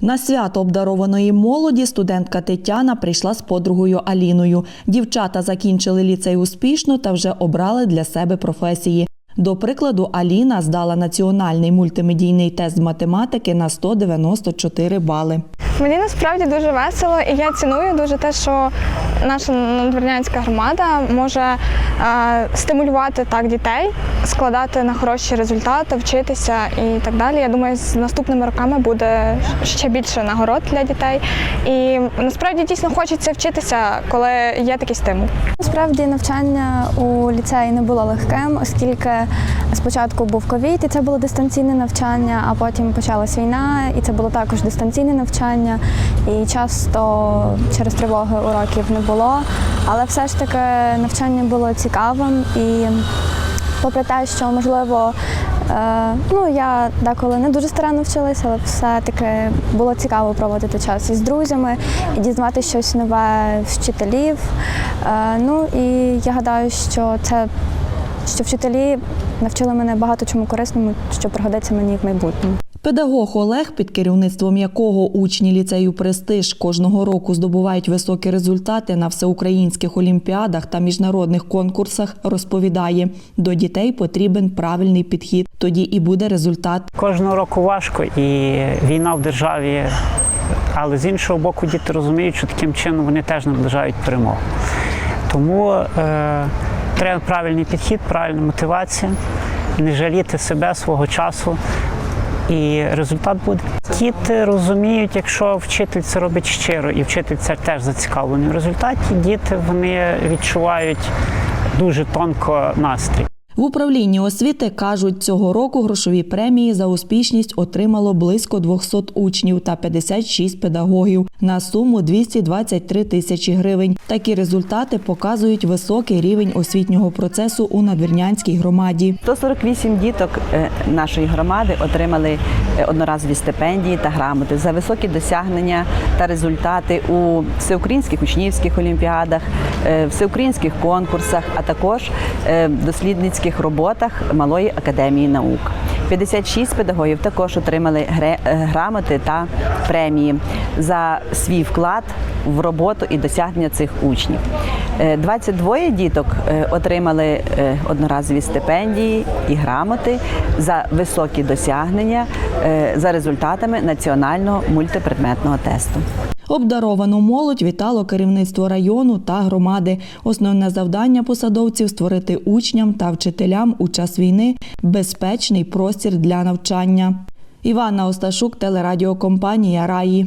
На свято обдарованої молоді студентка Тетяна прийшла з подругою Аліною. Дівчата закінчили ліцей успішно та вже обрали для себе професії. До прикладу, Аліна здала національний мультимедійний тест з математики на 194 бали. Мені насправді дуже весело, і я ціную дуже те, що наша надвірнянська громада може е, стимулювати так дітей, складати на хороші результати, вчитися і так далі. Я думаю, з наступними роками буде ще більше нагород для дітей. І насправді дійсно хочеться вчитися, коли є такий стимул. Насправді навчання у ліцеї не було легким, оскільки спочатку був ковід, і це було дистанційне навчання, а потім почалась війна, і це було також дистанційне навчання. І часто через тривоги уроків не було. Але все ж таки навчання було цікавим і попри те, що можливо. е, Ну, я деколи не дуже старанно вчилася, але все-таки було цікаво проводити час із друзями і дізнавати щось нове з вчителів. Е, Ну і я гадаю, що це що вчителі навчили мене багато чому корисному, що пригодиться мені в майбутньому. Педагог Олег, під керівництвом якого учні ліцею Престиж кожного року здобувають високі результати на всеукраїнських олімпіадах та міжнародних конкурсах, розповідає, до дітей потрібен правильний підхід. Тоді і буде результат. Кожного року важко і війна в державі, але з іншого боку, діти розуміють, що таким чином вони теж наближають перемогу. Тому е, треба правильний підхід, правильна мотивація, не жаліти себе свого часу. І результат буде. Діти розуміють, якщо вчитель це робить щиро, і вчитель це теж зацікавлений в результаті, діти вони відчувають дуже тонко настрій. В управлінні освіти кажуть, цього року грошові премії за успішність отримало близько 200 учнів та 56 педагогів на суму 223 тисячі гривень. Такі результати показують високий рівень освітнього процесу у надвірнянській громаді. 148 діток е, нашої громади отримали е, одноразові стипендії та грамоти за високі досягнення та результати у всеукраїнських учнівських олімпіадах, е, всеукраїнських конкурсах, а також дослідницьких роботах Малої академії наук. 56 педагогів також отримали е, грамоти та премії за свій вклад в роботу і досягнення цих учнів. Е, 22 діток е, отримали е, одноразові стипендії і грамоти за високі досягнення е, за результатами національного мультипредметного тесту. Обдаровану молодь вітало керівництво району та громади. Основне завдання посадовців створити учням та вчителям у час війни безпечний простір для навчання. Івана Осташук, телерадіокомпанія Раї.